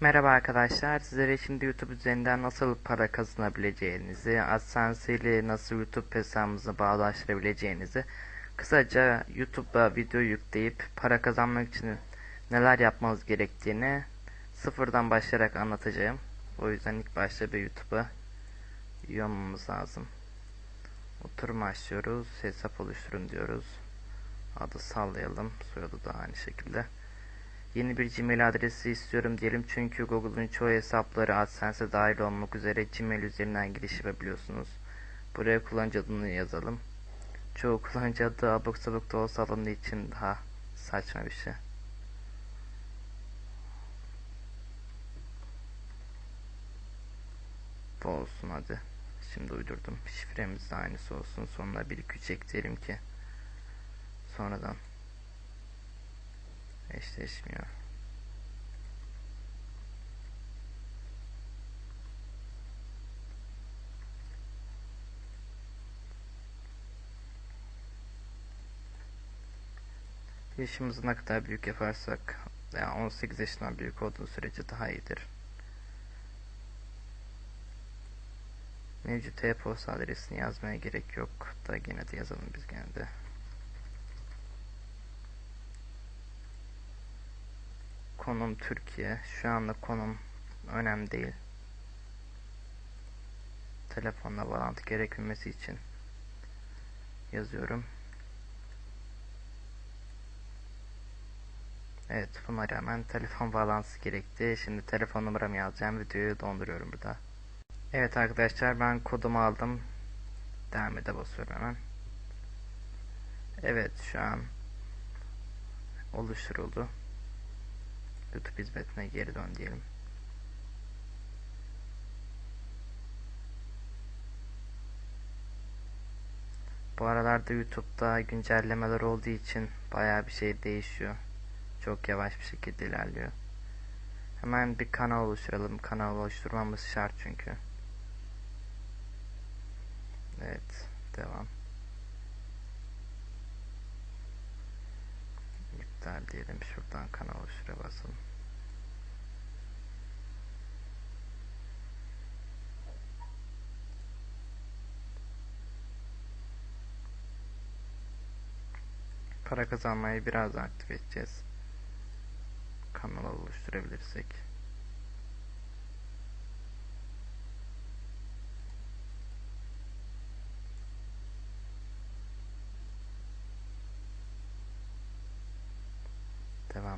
Merhaba arkadaşlar, sizlere şimdi YouTube üzerinden nasıl para kazanabileceğinizi, AdSense ile nasıl YouTube hesabınızı bağlaştırabileceğinizi, kısaca YouTube'a video yükleyip para kazanmak için neler yapmanız gerektiğini sıfırdan başlayarak anlatacağım. O yüzden ilk başta bir YouTube'a üye olmamız lazım. Oturum açıyoruz, hesap oluşturun diyoruz. Adı sallayalım, soyadı da aynı şekilde. Yeni bir Gmail adresi istiyorum diyelim çünkü Google'un çoğu hesapları AdSense'e dahil olmak üzere Gmail üzerinden giriş yapabiliyorsunuz. Buraya kullanıcı adını yazalım. Çoğu kullanıcı adı abuk sabuk da olsa alındığı için daha saçma bir şey. Bu olsun hadi. Şimdi uydurdum. Şifremiz de aynısı olsun. Sonuna 1 2 3 ekleyelim ki sonradan eşleşmiyor. Yaşımızı ne kadar büyük yaparsak yani 18 yaşından büyük olduğu sürece daha iyidir. Mevcut e-posta adresini yazmaya gerek yok. Da yine de yazalım biz gene de. Konum Türkiye. Şu anda konum önemli değil. Telefonla bağlantı gerekmesi için yazıyorum. Evet buna rağmen telefon bağlantısı gerekti. Şimdi telefon numaramı yazacağım. Videoyu donduruyorum burada. Evet arkadaşlar ben kodumu aldım. Devam ede basıyorum hemen. Evet şu an oluşturuldu. YouTube hizmetine geri dön diyelim. Bu aralarda YouTube'da güncellemeler olduğu için baya bir şey değişiyor. Çok yavaş bir şekilde ilerliyor. Hemen bir kanal oluşturalım. Kanal oluşturmamız şart çünkü. Evet, devam. İptal diyelim. Şuradan kanal oluştura basalım. Para kazanmayı biraz aktif edeceğiz. Kanal oluşturabilirsek.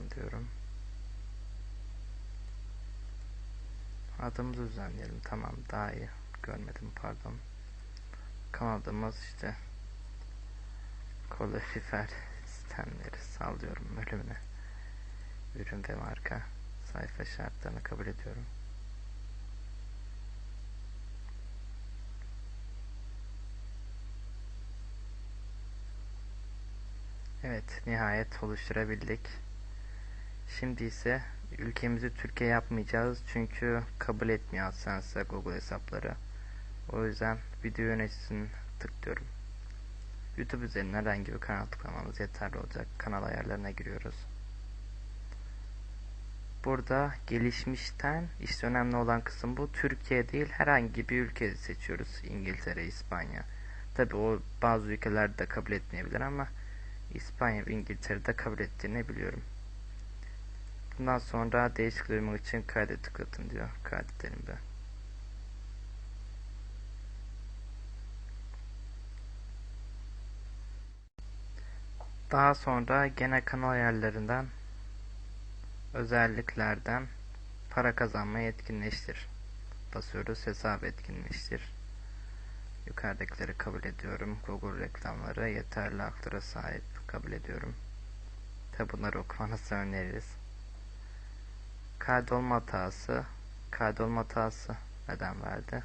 Devam diyorum. Adımızı düzenleyelim. Tamam daha iyi. Görmedim pardon. Kanadımız işte kalorifer sistemleri sallıyorum bölümüne. Ürün ve marka sayfa şartlarını kabul ediyorum. Evet nihayet oluşturabildik. Şimdi ise ülkemizi Türkiye yapmayacağız çünkü kabul etmiyor AdSense Google hesapları. O yüzden video yöneticisini tıklıyorum. YouTube üzerinden herhangi bir kanal tıklamanız yeterli olacak. Kanal ayarlarına giriyoruz. Burada gelişmişten işte önemli olan kısım bu. Türkiye değil herhangi bir ülke seçiyoruz. İngiltere, İspanya. Tabi o bazı ülkelerde kabul etmeyebilir ama İspanya ve İngiltere'de kabul ettiğini biliyorum. Bundan sonra değişiklik duymak için kaydet tıklatın diyor. Kaydedelim be. Daha sonra gene kanal ayarlarından özelliklerden para kazanmayı etkinleştir. Basıyoruz hesap etkinleştir. Yukarıdakileri kabul ediyorum. Google reklamları yeterli haklara sahip kabul ediyorum. Tabi bunları okumanızı öneririz. Kaydolma hatası. Kaydolma hatası neden verdi?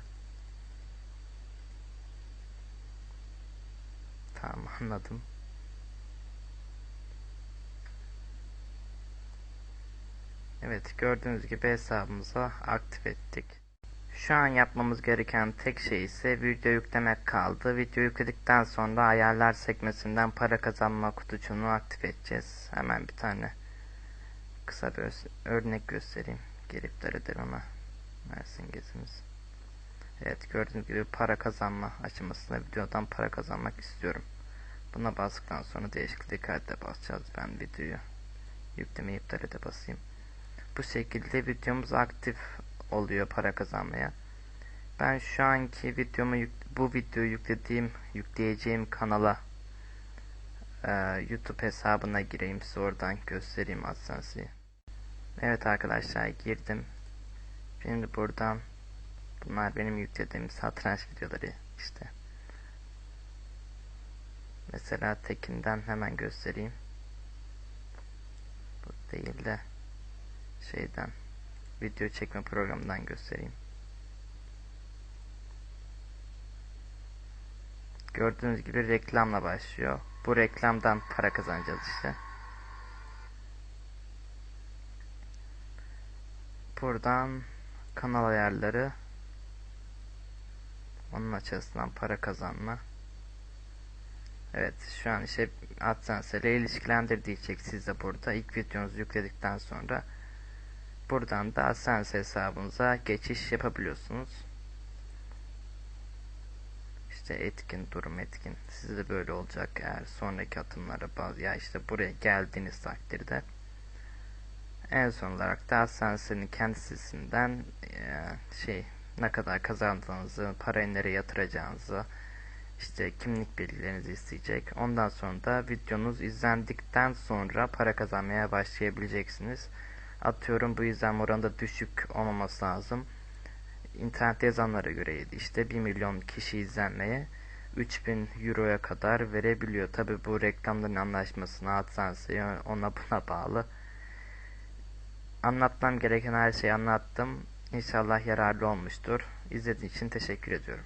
Tamam anladım. Evet gördüğünüz gibi hesabımızı aktif ettik. Şu an yapmamız gereken tek şey ise video yüklemek kaldı. Video yükledikten sonra ayarlar sekmesinden para kazanma kutucuğunu aktif edeceğiz. Hemen bir tane kısa bir örnek göstereyim. Edelim ama. Mersin gezimiz. Evet gördüğünüz gibi para kazanma aşamasında videodan para kazanmak istiyorum. Buna bastıktan sonra değişiklik kayda basacağız. Ben videoyu yüklemeyi iptal ede basayım. Bu şekilde videomuz aktif oluyor para kazanmaya. Ben şu anki videomu bu videoyu yüklediğim yükleyeceğim kanala e, YouTube hesabına gireyim size oradan göstereyim AdSense'i. Evet arkadaşlar girdim. Şimdi buradan bunlar benim yüklediğim satranç videoları işte. Mesela tekinden hemen göstereyim. Bu değil de şeyden video çekme programından göstereyim. Gördüğünüz gibi reklamla başlıyor. Bu reklamdan para kazanacağız işte. Buradan kanal ayarları onun açısından para kazanma. Evet şu an işte AdSense ile ilişkilendir diyecek size burada. İlk videonuzu yükledikten sonra buradan da AdSense hesabınıza geçiş yapabiliyorsunuz. İşte etkin durum etkin. De böyle olacak eğer sonraki atımlara bazı ya işte buraya geldiğiniz takdirde. En son olarak da AdSense'nin kendi sitesinden e, şey ne kadar kazandığınızı, parayı nereye yatıracağınızı, işte kimlik bilgilerinizi isteyecek. Ondan sonra da videonuz izlendikten sonra para kazanmaya başlayabileceksiniz. Atıyorum bu izlenme oranında düşük olmaması lazım. İnternette yazanlara göreydi işte 1 milyon kişi izlenmeye 3000 euroya kadar verebiliyor. Tabi bu reklamların anlaşmasına AdSense'ye ona buna bağlı. Anlatmam gereken her şeyi anlattım. İnşallah yararlı olmuştur. İzlediğiniz için teşekkür ediyorum.